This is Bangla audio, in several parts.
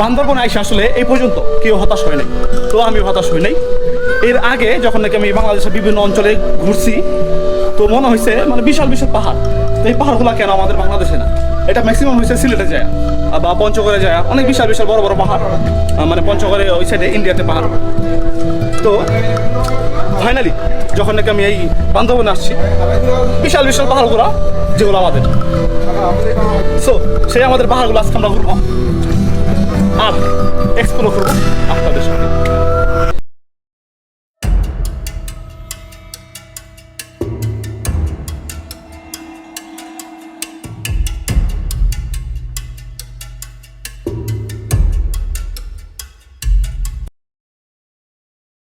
বান্দরবন আইসা আসলে এই পর্যন্ত কেউ হতাশ হয় নাই। তো আমি হতাশ হই নাই। এর আগে যখন নাকি আমি বাংলাদেশের বিভিন্ন অঞ্চলে ঘুরছি, তো মনে হয়েছে মানে বিশাল বিশাল পাহাড়। তো এই পাহাড়গুলো কেন আমাদের বাংলাদেশে না? এটা ম্যাক্সিমাম হয়েছে সিলেটে যায় বা পঞ্চগড়ে যায়। অনেক বিশাল বিশাল বড় বড় পাহাড়। মানে পঞ্চগড়ে ওই সাইডে ইন্ডিয়াতে পাহাড়। তো ফাইনালি যখন নাকি আমি এই বান্ধবনে আসছি, বিশাল বিশাল পাহাড়গুলো যেগুলো আমাদের। সো সেই আমাদের পাহাড়গুলো আজকে আমরা ঘুরবো। আর এক্সপ্লোর করব আপনাদের সাথে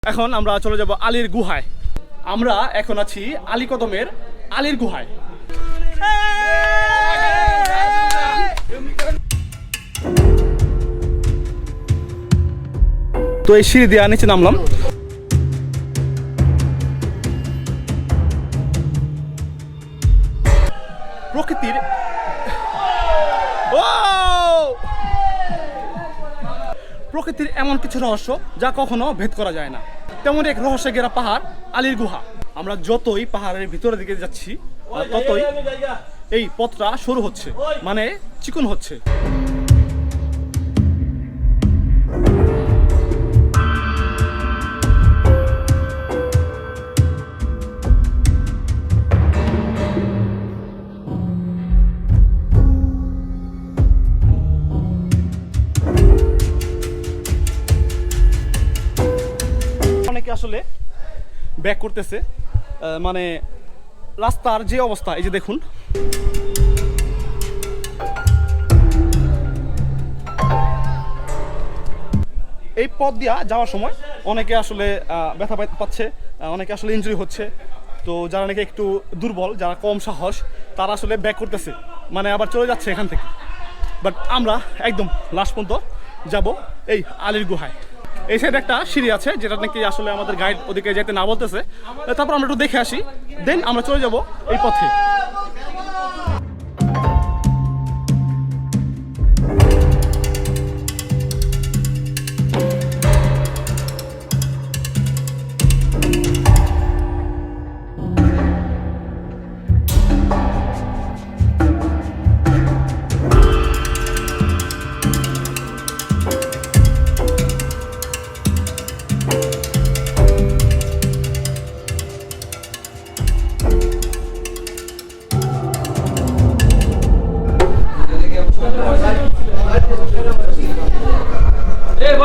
এখন আমরা চলে যাব আলীর গুহায়। আমরা এখন আছি আলী কদমের আলীর গুহায়। তো এই সিঁড়ি দিয়ে নিচে নামলাম। প্রকৃতির প্রকৃতির এমন কিছু রহস্য যা কখনো ভেদ করা যায় না। তেমন এক রহস্যে ঘেরা পাহাড়, আলীর গুহা। আমরা যতই পাহাড়ের ভিতরের দিকে যাচ্ছি ততই এই পথটা শুরু হচ্ছে মানে চিকন হচ্ছে। ব্যাক করতেছে। মানে রাস্তার যে অবস্থা, এই যে দেখুন। এই পথ দিয়া যাওয়ার সময় অনেকে আসলে ব্যথা পাচ্ছে অনেকে আসলে ইঞ্জুরি হচ্ছে। তো যারা নাকি একটু দুর্বল, যারা কম সাহস, তারা আসলে ব্যাক করতেছে। মানে আবার চলে যাচ্ছে এখান থেকে। বাট আমরা একদম লাস্ট পর্যন্ত যাব এই আলির গুহায়। এই সাইডে একটা সিঁড়ি আছে, যেটা নাকি আসলে আমাদের গাইড ওদিকে যেতে না বলতেছে। তারপর আমরা একটু দেখে আসি দেন আমরা চলে যাব এই পথে।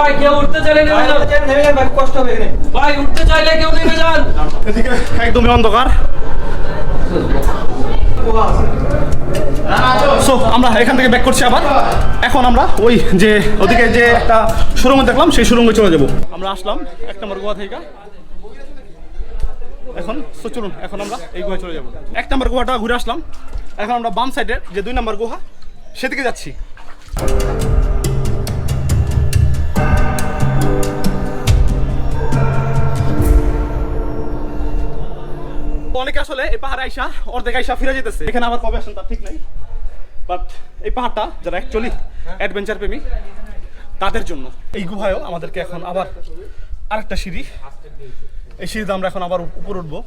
ভাই কেউ উঠতে চাইলে নেমে যান। কষ্ট হবে এখানে। ভাই উঠতে চাইলে কেউ নেমে যান। এদিকে একদমই অন্ধকার। সো আমরা এখান থেকে ব্যাক করছি আবার। এখন আমরা ওই যে ওদিকে যে একটা সুরঙ্গ দেখলাম সেই সুরঙ্গে চলে যাব। আমরা আসলাম এক নম্বর গোয়া থেকে। এখন চলুন এখন আমরা এই গুহায় চলে যাব। এক নম্বর গুহাটা ঘুরে আসলাম। এখন আমরা বাম সাইডের যে দুই নম্বর গুহা সেদিকে যাচ্ছি। অনেকে আসলে এই পাহাড়ে আইসা অর্ধেক আইসা ফিরে যেতেছে। এখানে আবার কবে আসেন তার ঠিক নাই। বাট এই পাহাড়টা যারা অ্যাকচুয়ালি অ্যাডভেঞ্চার প্রেমী, তাদের জন্য। এই গুহায়ও আমাদেরকে এখন আবার আরেকটা সিঁড়ি। এই সিঁড়িতে আমরা এখন আবার উপর উঠবো।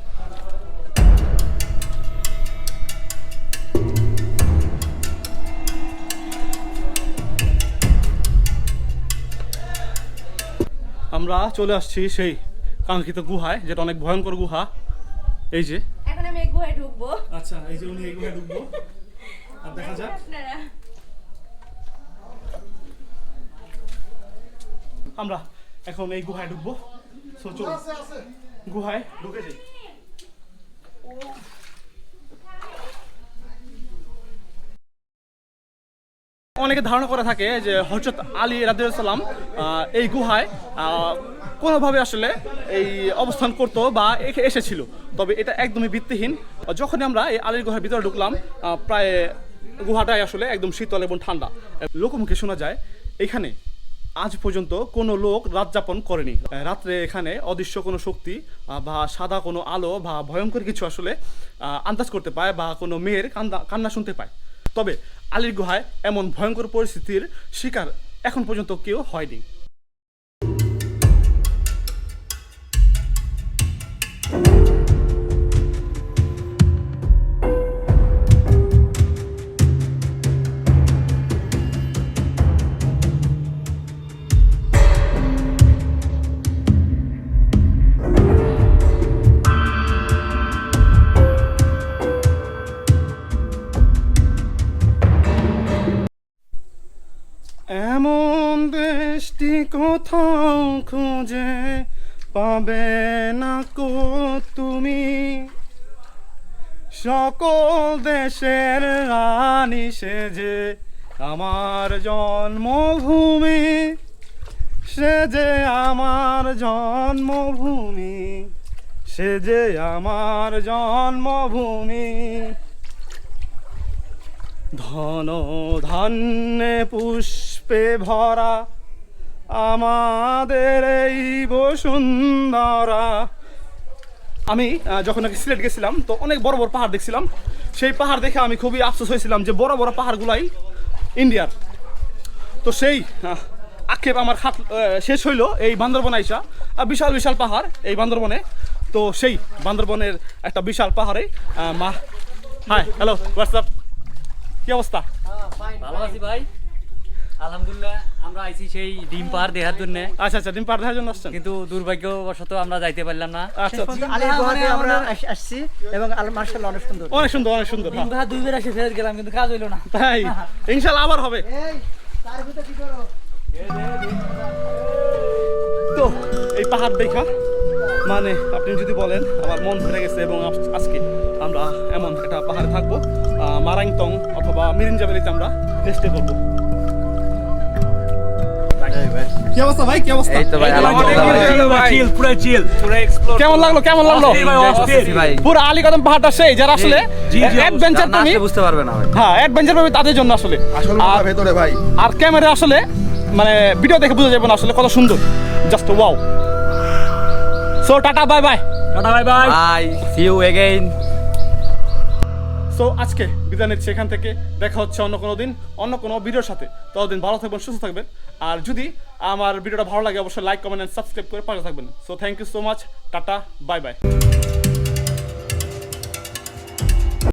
আমরা চলে আসছি সেই কাঙ্ক্ষিত গুহায়, যেটা অনেক ভয়ঙ্কর গুহা। এই যে। এখন আমি এই গুহায় ঢুকবো। আচ্ছা এই যে উনি এই গুহায় ঢুকবো। আর দেখা যাক। আপনারা। আমরা এখন এই গুহায় ঢুকবো। সো চলুন। গুহায়। ঢুকে যাই অনেকে ধারণা করা থাকে যে হজরত আলী রাদিউসাল্লাম এই গুহায় কোনোভাবে আসলে এই অবস্থান করতো বা এসেছিল। তবে এটা একদমই ভিত্তিহীন। যখনই আমরা এই আলীর গুহার ভিতরে ঢুকলাম প্রায় গুহাটাই আসলে একদম শীতল এবং ঠান্ডা। লোকমুখে শোনা যায়, এখানে আজ পর্যন্ত কোনো লোক রাত যাপন করেনি। রাত্রে এখানে অদৃশ্য কোনো শক্তি বা সাদা কোনো আলো বা ভয়ঙ্কর কিছু আসলে আন্দাজ করতে পায় বা কোনো মেয়ের কান্দা, কান্না শুনতে পায়। তবে আলীর গুহায় এমন ভয়ঙ্কর পরিস্থিতির শিকার এখন পর্যন্ত কেউ হয়নি। দেশটি কোথাও খুঁজে পাবে না কো তুমি। সকল দেশের রানী সেজে আমার জন্মভূমি সে যে আমার জন্মভূমি সে যে আমার জন্মভূমি। ধন ধান্যে পুষ্পে ভরা আমাদের এই বসুন্ধরা। আমি যখন নাকি সিলেট গেছিলাম, তো অনেক বড় বড় পাহাড় দেখছিলাম। সেই পাহাড় দেখে আমি খুবই আফসোস হয়েছিলাম যে বড় বড় পাহাড়গুলাই ইন্ডিয়ার। তো সেই আক্ষেপ আমার খাত শেষ হইল এই বান্দরবন আইসা। বিশাল বিশাল পাহাড় এই বান্দরবনে। তো সেই বান্দরবনের একটা বিশাল পাহাড়ে মা হাই হ্যালো হোয়াটসঅ্যাপ কি অবস্থা? ভালো আছি ভাই। আলহামদুলিল্লাহ আমরা আইছি সেই ডিম পাহাড় দেখার জন্য। আচ্ছা আচ্ছা ডিম পাহাড় দেখার জন্য আসছেন। কিন্তু দুর্ভাগ্যবশত আমরা যাইতে পারলাম না। আচ্ছা আচ্ছা। আলী গুহাতে আমরা আসছি এবং আল মার্শাল অনেক সুন্দর। অনেক সুন্দর অনেক সুন্দর। হ্যাঁ। পাহাড় দুইবার এসে ফেরত গেলাম কিন্তু কাজ হইল না। তাই? ইনশাল্লাহ আবার হবে। এই তার ভিতরে কি করো? তো এই পাহাড় দেখা মানে আপনি যদি বলেন আমার মন ভরে গেছে এবং আজকে আমরা এমন একটা পাহাড়ে থাকব আহ, মারাংতং অথবা মিরিঞ্জাবেলিতে আমরা চেষ্টা করব কি অবস্থা ভাই? কি অবস্থা? এই তো ভাই, আলহামদুলিল্লাহ চিল পুরো চিল পুরো এক্সপ্লোর কেমন লাগল কেমন লাগল? ভাই, অস্থির। ভাই। পুরো পাহাড়টা সেই যারা আসলে জি, জি, অ্যাডভেঞ্চার প্রেমী বুঝতে পারবে না হ্যাঁ অ্যাডভেঞ্চার প্রেমী তাদের জন্য আসলে। আসল ভেতরে ভাই। আর ক্যামেরা আসলে মানে ভিডিও দেখে বোঝা যাবে না আসলে কত সুন্দর। Just wow so tata bye bye tata bye bye bye see you again so আজকে বিদায় নিচ্ছি এখান থেকে। দেখা হচ্ছে অন্য কোনো দিন অন্য কোনো ভিডিওর সাথে। ততদিন ভালো থাকবেন সুস্থ থাকবেন। আর যদি আমার ভিডিওটা ভালো লাগে, অবশ্যই লাইক কমেন্ট অ্যান্ড সাবস্ক্রাইব করে পাশে থাকবেন। So thank you so much tata bye bye